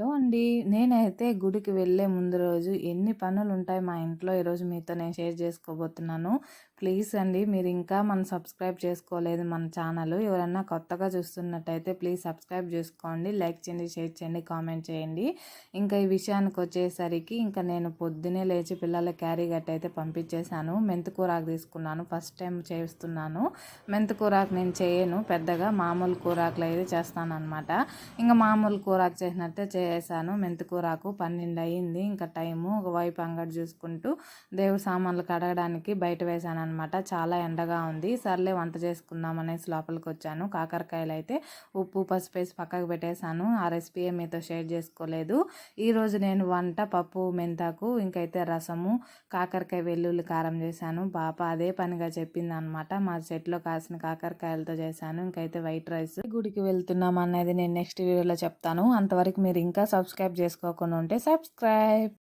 Hello అండి. నేనైతే గుడికి వెళ్ళే ముందు రోజు ఎన్ని పనులు ఉంటాయి మా ఇంట్లో ఈరోజు మీతో నేను షేర్ చేసుకోబోతున్నాను. ప్లీజ్ అండి మీరు ఇంకా మనం సబ్స్క్రైబ్ చేసుకోలేదు మన ఛానల్. ఎవరన్నా కొత్తగా చూస్తున్నట్టయితే ప్లీజ్ సబ్స్క్రైబ్ చేసుకోండి లైక్ చేయండి షేర్ చేయండి కామెంట్ చేయండి. ఇంకా ఈ విషయానికి వచ్చేసరికి ఇంకా నేను పొద్దునే లేచి పిల్లల క్యారీ గట్ట అయితే పంపించేశాను. మెంతుకూరాకు తీసుకున్నాను ఫస్ట్ టైం చేస్తున్నాను. మెంతుకూరాకు నేను చేయను పెద్దగా మామూలు కూరాకులు అయితే చేస్తాను అనమాట ఇంకా మామూలు కూరాకు చేసినట్టే చే చేశాను. మెంతికూరాకు పన్నెండు అయ్యింది ఇంకా టైము ఒకవైపు అంగడి చూసుకుంటూ దేవుడు సామాన్లు కడగడానికి బయట వేశాను అనమాట చాలా ఎండగా ఉంది. సర్లే వంట చేసుకుందాం అనేసి లోపలికి వచ్చాను. కాకరకాయలు అయితే ఉప్పు పసుపు వేసి పక్కకు పెట్టేశాను. ఆ రెసిపీ మీతో షేర్ చేసుకోలేదు. ఈరోజు నేను వంట పప్పు మెంతాకు ఇంకైతే రసము కాకరకాయ వెల్లుల్లి కారం చేశాను. పాప అదే పనిగా చెప్పింది అనమాట మా చెట్లో కాసిన కాకరకాయలతో చేశాను. ఇంకైతే వైట్ రైస్ గుడికి వెళ్తున్నాం అనేది నేను నెక్స్ట్ వీడియోలో చెప్తాను. అంతవరకు మీరు ఇంకా ఇంకా సబ్స్క్రైబ్ చేసుకోకుండా ఉంటే సబ్స్క్రైబ్.